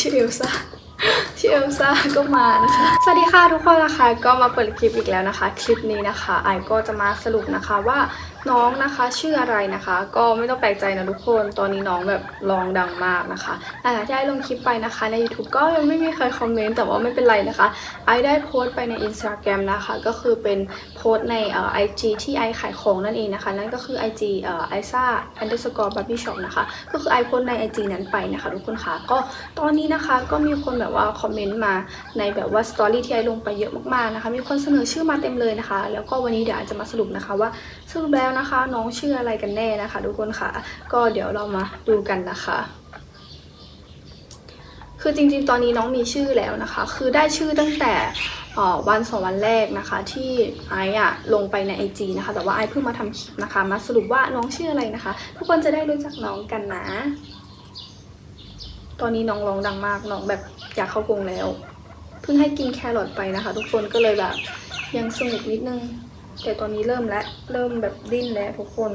ชื่อเอ ลซ่าชื่อเอลซ่าก็มานะคะ สวัสดีค่ะทุกคนนะคะก็มาเปิดคลิปอีกแล้วนะคะ คลิปนี้นะคะไอก็จะมาสรุปนะคะว่าน้องนะคะชื่ออะไรนะคะ ก็ไม่ต้องแปลกใจนะทุกคนตอนนี้น้องแบบร้องดังมากนะคะหลังจากที่ไอลงคลิปไปนะคะ ใน YouTube ก็ยังไม่มีใครคอมเมนต์แต่ว่าไม่เป็นไรนะคะไอได้โพสต์ไปใน Instagram นะคะ ก็คือเป็นโพสต์ในเอ่อ IG ที่ไอขายของนั่นเองนะคะ นั่นก็คือ IG เอ่อ isa underscore barbie shop นะคะก็คือไอโพสต์ใน IG นั้นไปนะคะ ทุกคนค่ะก็ตอนนี้นะคะก็มีคนแบบว่าคอมเมนต์มาในแบบว่าสตอรี่ที่ไอลงไปเยอะมากๆนะคะ มีคนเสนอชื่อมาเต็มเลยนะคะ แล้วก็วันนี้เดี๋ยวไอจะมาสรุปนะคะว่าสรุปแล้วนะคะ น้องชื่ออะไรกันแน่นะคะ ทุกคนค่ะ ก็เดี๋ยวเรามาดูกันนะคะคือจริงๆ ตอนนี้น้องมีชื่อแล้วนะคะ คือได้ชื่อตั้งแต่วันสองวันแรกนะคะ ที่ไอซ์อะลงไปใน IG นะคะ แต่ว่าไอซ์เพิ่งมาทำคลิปนะคะ มาสรุปว่าน้องชื่ออะไรนะคะ ทุกคนจะได้รู้จักน้องกันนะ ตอนนี้น้องร้องดังมาก น้องแบบ อยากเข้ากรงแล้ว เพิ่งให้กินแครอทไปนะคะ ทุกคนก็เลยแบบยังสงบนิดนึง แต่ตอนนี้เริ่มแล้วเริ่มแบบดิ้นแล้วทุกคน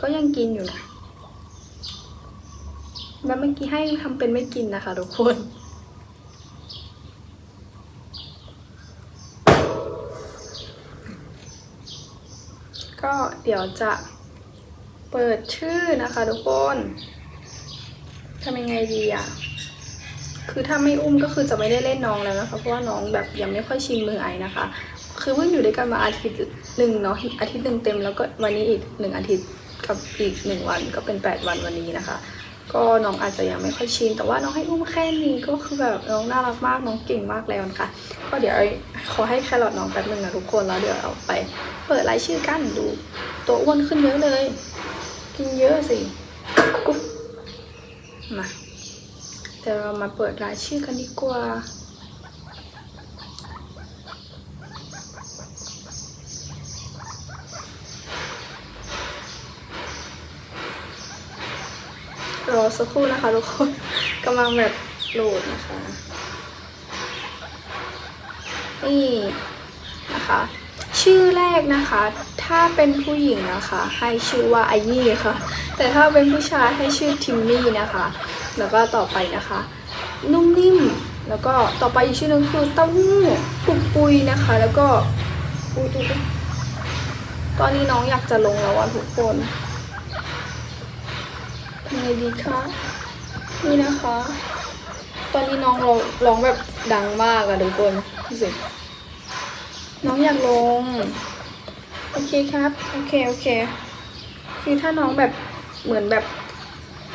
ก็ยังกินอยู่นะแล้วเมื่อกี้ให้ทำเป็นไม่กินนะคะ ทุกคนก็เดี๋ยวจะเปิดชื่อนะคะทุกคน ทำยังไงดีอะ คือถ้าไม่อุ้มก็คือจะไม่ได้เล่นน้องแล้วนะคะ เพราะว่าน้องแบบยังไม่ค่อยชินมือไอนะคะ คือเพิ่งอยู่ด้วยกันมาอาทิตย์หนึ่งเนาะ อาทิตย์หนึ่งเต็มแล้วก็วันนี้อีกหนึ่งอาทิตย์กับอีกหนึ่งวันก็เป็นแปดวันวันนี้นะคะ ก็น้องอาจจะยังไม่ค่อยชิน แต่ว่าน้องให้อุ้มแค่นี้ก็คือแบบน้องน่ารักมากน้องเก่งมากแล้วนะคะ ก็เดี๋ยวขอให้แครอทน้องแป๊บนึงนะทุกคนแล้วเดี๋ยวเอาไป เปิดรายชื่อกันดูตัวอ้วนขึ้นเยอะเลย กินเยอะสิ มาเดี๋ยวเรามาเปิดรายชื่อกันดีกว่า รอสักครู่นะคะทุกคนกำลังแบบโหลดนะคะ นี่นะคะชื่อแรกนะคะ ถ้าเป็นผู้หญิงนะคะ ให้ชื่อว่าไอยี่ค่ะ แต่ถ้าเป็นผู้ชายให้ชื่อทิมมี่นะคะ แล้วก็ต่อไปนะคะ นุ่มนิ่ม แล้วก็ต่อไปอีกชื่อนึงคือเต้าหู้ปุกปุยนะคะ แล้วก็อุ๊ยตอนนี้น้องอยากจะลงแล้วอะทุกคนทำไงดีคะนี่นะคะ ตอนนี้น้องร้องร้องแบบดังมากอะทุกคนดูสิน้องอยากลง โอเคครับ โอเค โอเค คือถ้าน้องแบบ เหมือนแบบ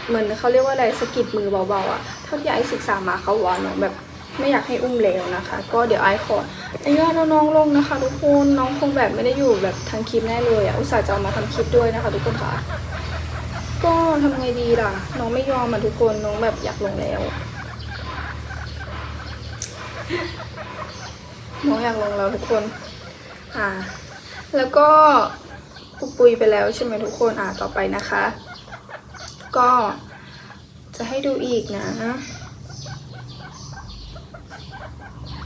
เหมือนเขาเรียกว่าอะไรสกิดมือเบาๆอะเท่าที่ไอศึกษามาเขาว่าน้องแบบไม่อยากให้อุ้มแล้วนะคะ ก็เดี๋ยวไอขออนุญาตน้องลงนะคะ ทุกคนน้องคงแบบไม่ได้อยู่แบบทางคลิปแน่เลยอะอุตส่าห์จะเอามาทำคลิปด้วยนะคะ ทุกคนค่ะ ก็ทำไงดีล่ะ น้องไม่ยอมอะทุกคนน้องแบบอยากลงแล้วน้องอยากลงแล้วทุกคน อ่า แล้วก็ปุยไปแล้วใช่ไหมทุกคนอ่าต่อไปนะคะ ก็จะให้ดูอีกนะ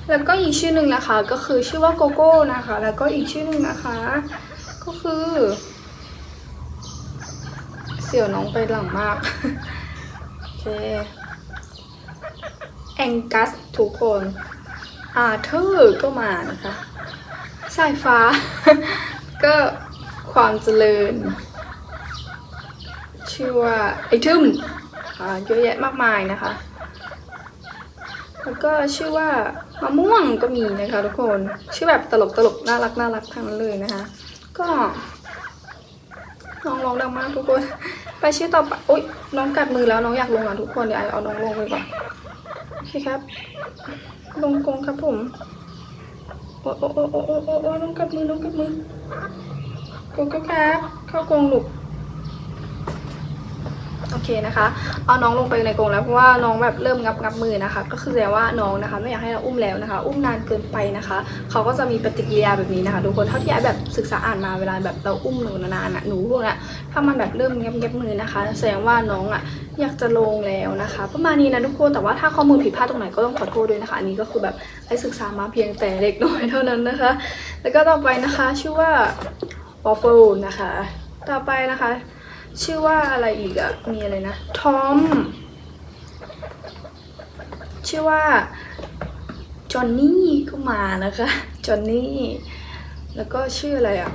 แล้วก็อีกชื่อหนึ่งนะคะ ก็คือชื่อว่าโกโก้นะคะ แล้วก็อีกชื่อหนึ่งนะคะ ก็คือ เสี่ยวน้องไปหลังมาก โอเค แองกัสทุกคนอาเธอร์ก็มานะคะ สายฟ้า ก็ความเจริญ ชื่อว่าไอทึมอ่าเยอะแยะมากมายนะคะ แล้วก็ชื่อว่ามะม่วงก็มีนะคะทุกคน ชื่อแบบตลกตลกน่ารักน่ารักทั้งนั้นเลยนะคะ ก็น้องร้องดังมากทุกคน ไปชื่อต่อไปอุ้ยน้องกัดมือแล้วน้องอยากลงอะทุกคนเดี๋ยวไอเอาน้องลงไปก่อนโอเคครับ ลงกงครับผมโอ้โอ้โอ้โอ้โอ้โอ้โอ้น้องกัดมือน้องกัดมือ กงก็ครับ เข้ากรงลูก โอเคนะคะ เอาน้องลงไปในกรงแล้วเพราะว่าน้องแบบเริ่มงับงับมือนะคะ ก็คือแสดงว่าน้องนะคะ ไม่อยากให้เราอุ้มแล้วนะคะ อุ้มนานเกินไปนะคะ เขาก็จะมีปฏิกิริยาแบบนี้นะคะทุกคนเท่าที่ไอแบบศึกษาอ่านมาเวลาแบบเราอุ้มหนูนานๆน่ะหนูพวกนี้ถ้ามันแบบเริ่มเงียบเงียบมือนะคะ แสดงว่าน้องอะอยากจะลงแล้วนะคะ ประมาณนี้นะทุกคนแต่ว่าถ้าข้อมูลผิดพลาดตรงไหนก็ต้องขอโทษด้วยนะคะ อันนี้ก็คือแบบไอศึกษามาเพียงแต่เล็กน้อยเท่านั้นนะคะ แล้วก็ต่อไปนะคะชื่อว่า waffle นะคะ ต่อไปนะคะ ชื่อว่าอะไรอีกอะมีอะไรนะทอมชื่อว่าจอนนี่ก็มานะคะจอนนี่แล้วก็ชื่ออะไรอะ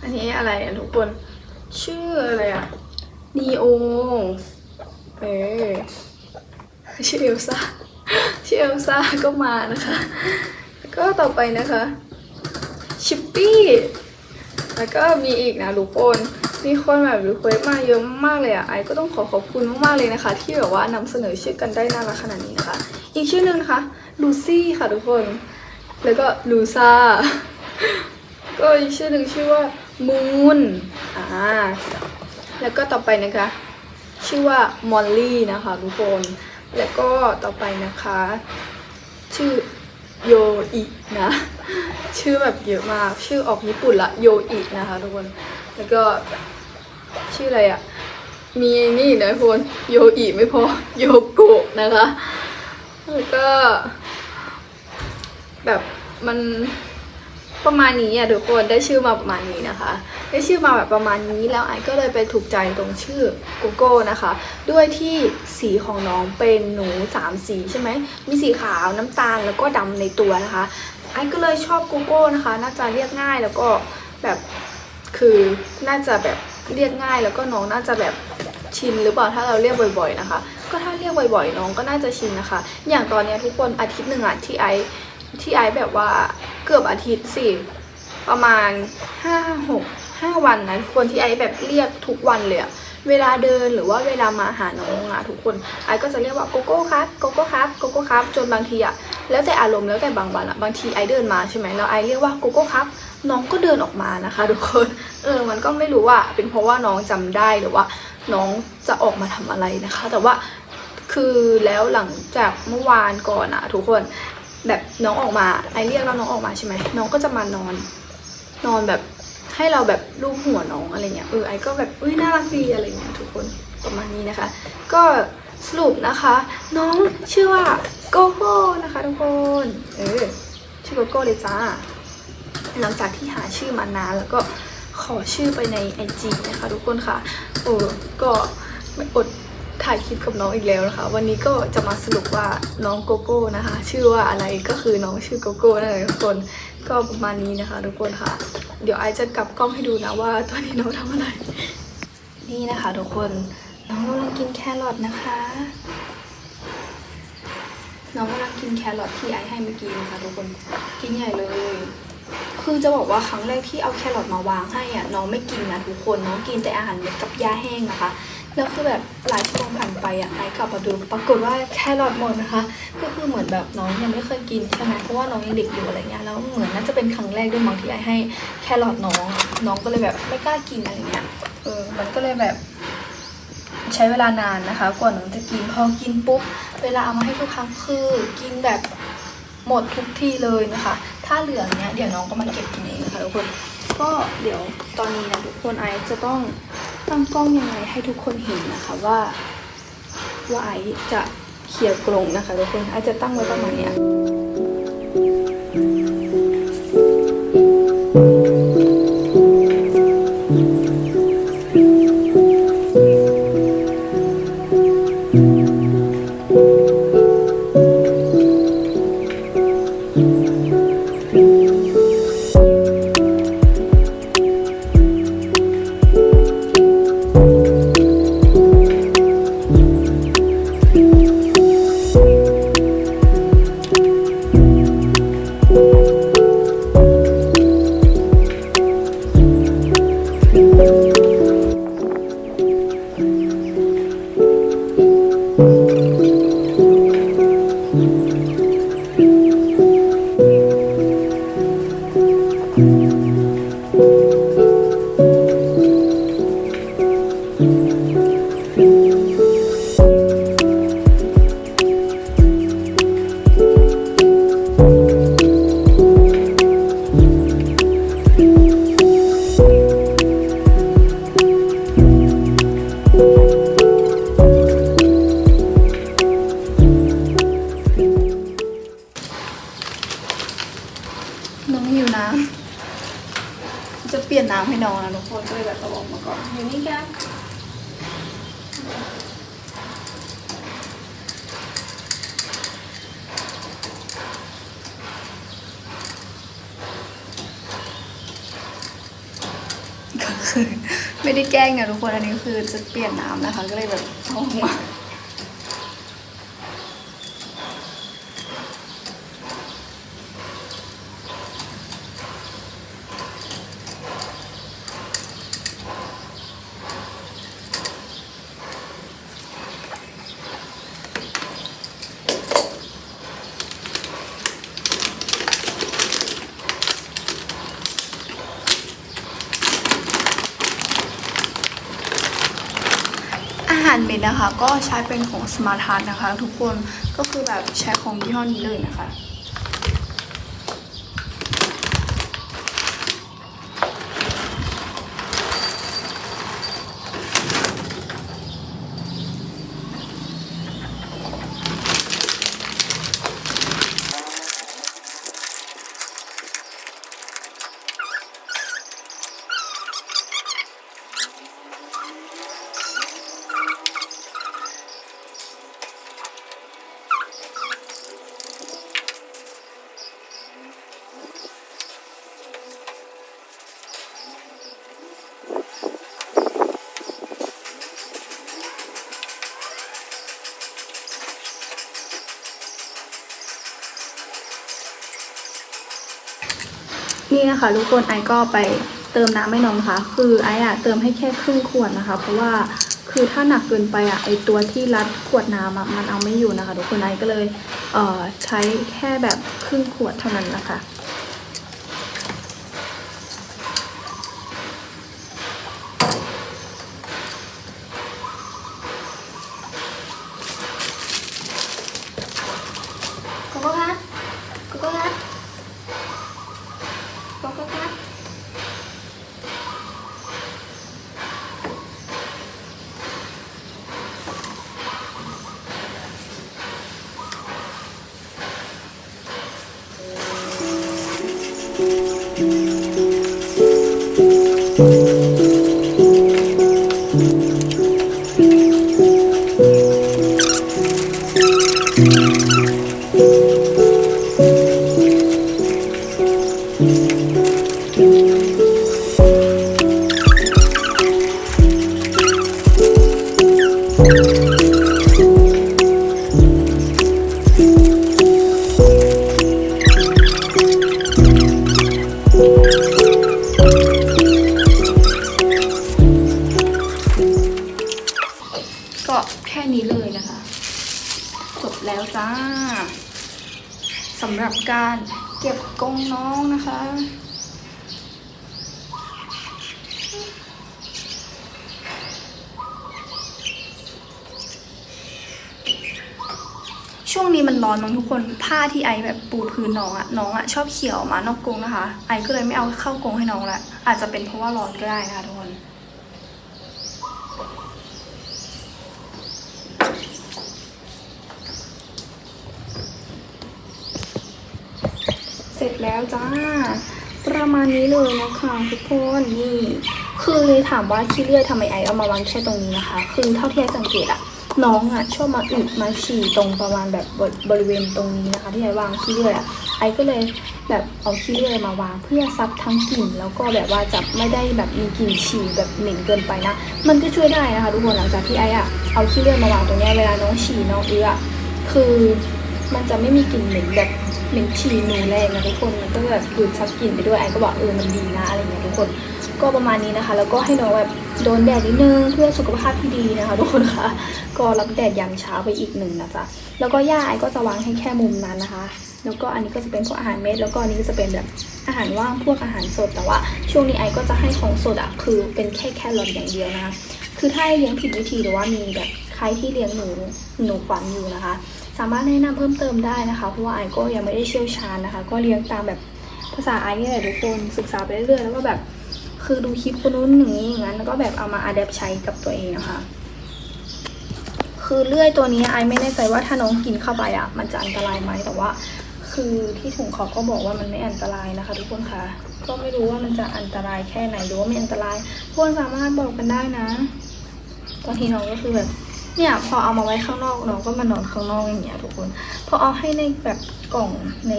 อันนี้อะไรอะทุกคน ชื่ออะไรอะนีโอเออชื่อเอลซ่าชื่อเอลซ่าก็มานะคะ แล้วก็ต่อไปนะคะชิปปี้ แล้วก็มีอีกนะทุกคน มีคนแบบรีเควสมาเยอะมากเลยอะไอก็ต้องขอขอบคุณมากๆเลยนะคะ ที่แบบว่านำเสนอชื่อกันได้น่ารักขนาดนี้นะคะ อีกชื่อนึงนะคะลูซี่ค่ะทุกคน แล้วก็ลูซ่าก็อีกชื่อหนึ่งชื่อว่ามูนอ่าแล้วก็ต่อไปนะคะ ชื่อว่ามอลลี่นะคะทุกคน แล้วก็ต่อไปนะคะ ชื่อ โยอินะ ชื่อแบบเยอะมาก ชื่อออกญี่ปุ่นละโยอินะคะทุกคน แล้วก็ชื่ออะไรอะ่ะ มีนี่นะทุกคนโยอิไม่พอโยโกะนะคะ แล้วก็ แบบมัน ประมาณนี้อะทุกคนได้ชื่อมาประมาณนี้นะคะ ได้ชื่อมาแบบประมาณนี้แล้วไอ้ก็เลยไปถูกใจตรงชื่อโกโก้นะคะ ด้วยที่สีของน้องเป็นหนูสามสีใช่ไหมมีสีขาวน้ำตาลแล้วก็ดำในตัวนะคะไอ้ก็เลยชอบโกโก้นะคะ น่าจะเรียกง่ายแล้วก็แบบคือน่าจะแบบเรียกง่ายแล้วก็น้องน่าจะแบบชินหรือเปล่าถ้าเราเรียกบ่อย ๆนะคะ ก็ถ้าเรียกบ่อยๆ น้องก็น่าจะชินนะคะ อย่างตอนเนี้ยทุกคนอาทิตย์หนึ่งอะที่ไอ ที่ไอแบบว่าเกือบอาทิตย์สิ ประมาณห้าหกห้าวันนะคนที่ไอแบบเรียกทุกวันเลยอะเวลาเดินหรือว่าเวลามาหาน้องอะทุกคนไอก็จะเรียกว่าโกโก้ครับโกโก้ครับโกโก้ครับจนบางทีอะแล้วแต่อารมณ์แล้วแต่บางวันอะบางทีไอเดินมาใช่ไหมแล้วไอเรียกว่าโกโก้ครับน้องก็เดินออกมานะคะ ทุกคนเออมันก็ไม่รู้ว่าเป็นเพราะว่าน้องจำได้หรือว่า น้องจะออกมาทำอะไรนะคะ แต่ว่าคือแล้วหลังจากเมื่อวานก่อนอะทุกคน แบบน้องออกมาไอเรียกแล้วน้องออกมาใช่ไหมน้องก็จะมานอน นอนแบบให้เราแบบลูบหัวน้องอะไรเงี้ยเออไอก็แบบอุ้ยน่ารักดีอะไรเงี้ยทุกคนประมาณนี้นะคะ ก็สรุปนะคะ น้องชื่อว่าโกโก้นะคะทุกคนเออชื่อโกโก้เลยจ้าหลังจากที่หาชื่อมานานแล้วก็ขอชื่อไปใน IG นะคะทุกคนค่ะโอ้ก็ไม่อด ถ่ายคลิปกับน้องอีกแล้วนะคะ วันนี้ก็จะมาสรุปว่าน้องโกโก้นะคะ ชื่อว่าอะไรก็คือน้องชื่อโกโก้นั่นเองทุกคนก็ประมาณนี้นะคะ ทุกคนค่ะ เดี๋ยวไอจะกลับกล้องให้ดูนะว่าตอนนี้น้องทำอะไร นี่นะคะ ทุกคนน้องกำลังกินแครอทนะคะ น้องกำลังกินแครอทที่ไอให้เมื่อกี้นะคะ ทุกคนกินใหญ่เลยคือจะบอกว่าครั้งแรกที่เอาแครอทมาวางให้อะน้องไม่กินนะทุกคนน้องกินแต่อาหารเม็ดกับยาแห้งนะคะ แล้วคือแบบหลายชั่วโมงผ่านไปอะไอกลับมาดูปรากฏว่าแครอทหมดนะคะ ก็คือเหมือนแบบน้องยังไม่เคยกินใช่ไหมเพราะว่าน้องยังเด็กอยู่อะไรเงี้ยแล้วเหมือนน่าจะเป็นครั้งแรกด้วยมั้งที่ไอให้แครอทน้อง น้องก็เลยแบบไม่กล้ากินอะไรเงี้ยเออมันก็เลยแบบใช้เวลานานนะคะ กว่าน้องจะกินพอกินปุ๊บเวลาเอามาให้ทุกครั้งคือกินแบบหมดทุกที่เลยนะคะ ถ้าเหลือเนี้ยเดี๋ยวน้องก็มาเก็บกินเองนะคะทุกคนก็เดี๋ยวตอนนี้นะทุกคนไอจะต้อง ตั้งกล้องยังไงให้ทุกคนเห็นนะคะว่า ว่าไอจะเขี่ยกลงนะคะทุกคนไอจะตั้งไว้ประมาณเนี้ย ไม่ได้แกล้งนะทุกคนอันนี้คือจะเปลี่ยนน้ำนะคะ ก็เลยแบบเอาออกมา อาหารเมดนะคะ ก็ใช้เป็นของสมาร์ท a นะคะ ทุกคนก็คือแบบใช้ของยี่ห้อนี้เลยนะคะ นี่นะคะทุกคนไอก็ไปเติมน้ำให้น้องนะคะ คือไออะเติมให้แค่ครึ่งขวดนะคะ เพราะว่าคือถ้าหนักเกินไปอะไอตัวที่รัดขวดน้ำอะมันเอาไม่อยู่นะคะ ทุกคนไอก็เลยเอ่อใช้แค่แบบครึ่งขวดเท่านั้นนะคะ ช่วงนี้มันร้อนน้องทุกคนผ้าที่ไอแบบปูพื้นน้องอะน้องอะชอบเขียวออกมานอกกรงนะคะ ไอก็เลยไม่เอาเข้ากรงให้น้องละอาจจะเป็นเพราะว่าร้อนก็ได้นะคะทุกคนเสร็จแล้วจ้า ประมาณนี้เลยนะคะทุกคนนี่คือถามว่าขี้เลื่อยทำไมไอเอามาวางแค่ตรงนี้นะคะ คือเท่าที่ไอสังเกตอะ น้องอะชอบมาอึมาฉี่ตรงประมาณแบบบริเวณตรงนี้นะคะ ที่ไอวางขี้เลื่อยอะไอก็เลยแบบเอาขี้เลื่อยมาวางเพื่อซับทั้งกลิ่นแล้วก็แบบว่าจะไม่ได้แบบมีกลิ่นฉี่แบบเหม็นเกินไปนะ มันก็ช่วยได้นะคะทุกคนหลังจากที่ไออะเอาขี้เลื่อยมาวางตรงนี้เวลาน้องฉี่น้องเอื้อคือมันจะไม่มีกลิ่นเหม็นแบบเหม็นฉี่หนูแรงนะทุกคนมันก็แบบดูดซับกลิ่นไปด้วยไอก็บอกเออมันดีนะอะไรเงี้ยทุกคน ก็ประมาณนี้นะคะ แล้วก็ให้น้องแบบโดนแดดนิดนึงเพื่อสุขภาพที่ดีนะคะทุกคนคะก็รับแดดยามเช้าไปอีกหนึ่งนะจ๊ะแล้วก็ย่าไอ้ก็จะวางให้แค่มุมนั้นนะคะ แล้วก็อันนี้ก็จะเป็นพวกอาหารเม็ดแล้วก็อันนี้ก็จะเป็นแบบอาหารว่างพวกอาหารสดแต่ว่า ช่วงนี้ไอ้ก็จะให้ของสดอะคือเป็นแค่แค่รอทอย่างเดียวนะคะคือถ้าเลี้ยงผิดวิธีหรือว่ามีแบบใครที่เลี้ยงหนูหนูขวัญอยู่นะคะ สามารถแนะนำเพิ่มเติมได้นะคะเพราะว่าไอก็ยังไม่ได้เชี่ยวชาญนะคะ ก็เลี้ยงตามแบบภาษาไอนี่แหละทุกคนศึกษาไปเรื่อยๆแล้วก็แบบ คือดูคลิปคนนู้นอย่างนี้อย่างนั้นแล้วก็แบบเอามาอัดแอปใช้กับตัวเองนะคะ คือเลื่อยตัวนี้ไอไม่แน่ใจว่าถ้าน้องกินเข้าไปอะ มันจะอันตรายไหมแต่ว่า คือที่ถุงเขาก็บอกว่ามันไม่อันตรายนะคะ ทุกคนคะก็ไม่รู้ว่ามันจะอันตรายแค่ไหนหรือว่าไม่อันตรายทุกคนสามารถบอกกันได้นะบางทีน้องก็คือแบบเนี่ยพอเอามาไว้ข้างนอกน้องก็มานอนข้างนอกอย่างเงี้ยทุกคน พอเอาให้ในแบบกล่องใน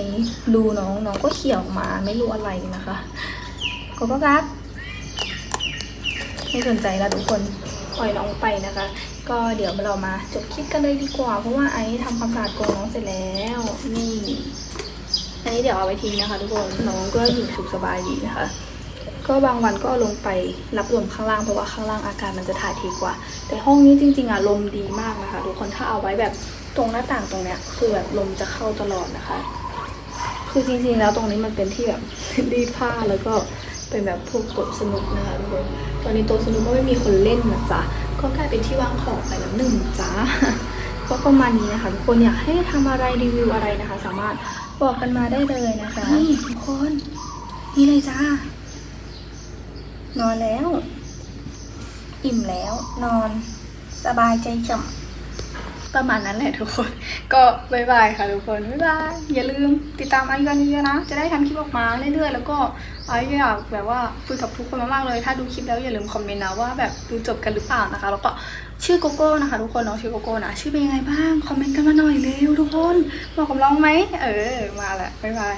ดูน้องน้องก็เขี่ยออกมาไม่รู้อะไรนะคะก็ก็กัด ไม่สนใจแล้วทุกคนปล่อยน้องไปนะคะ ก็เดี๋ยวเรามาจบคลิปกันเลยดีกว่า เพราะว่าไอซ์ทำความสะอาดกรงน้องเสร็จแล้วนี่อันนี้เดี๋ยวเอาไว้ทิ้งนะคะ ทุกคนน้องก็อยู่สุขสบายดีนะคะ ก็บางวันก็เอาลงไปรับลมข้างล่างเพราะว่าข้างล่างอากาศมันจะถ่ายเทกว่า แต่ห้องนี้จริง ๆอะลมดีมากนะคะ ทุกคนถ้าเอาไว้แบบตรงหน้าต่างตรงเนี้ยคือแบบลมจะเข้าตลอดนะคะ คือจริงๆแล้วตรงนี้มันเป็นที่แบบรีดผ้าแล้วก็ เป็นแบบพวกโต๊ะสนุกนะคะทุกคนตอนนี้โต๊ะสนุกก็ไม่มีคนเล่นนะจ๊ะก็กลายเป็นที่วางของไปแล้วหนึ่งจ้าก็ประมาณนี้นะคะทุกคนอยากให้ทำอะไรรีวิวอะไรนะคะ สามารถบอกกันมาได้เลยนะคะนี่ทุกคนนี่เลยจ้านอนแล้ว อิ่มแล้วนอน สบายใจจ่ำ ประมาณนั้นแหละทุกคน ก็บายบายค่ะทุกคนบายบายอย่าลืมติดตามไอซ์กันเยอะๆนะ จะได้ทำคลิปออกมาเรื่อยๆ แล้วก็ไอซ์อยากแบบว่าคุยกับทุกคนมากๆเลย ถ้าดูคลิปแล้วอย่าลืมคอมเมนต์นะว่าแบบดูจบกันหรือเปล่านะคะ แล้วก็ชื่อโกโก้นะคะ ทุกคนน้องชื่อโกโก้นะชื่อเป็นยังไงบ้างคอมเมนต์กันมาหน่อยเร็วทุกคนบอกกับน้องไหมเออมาแหละบายบาย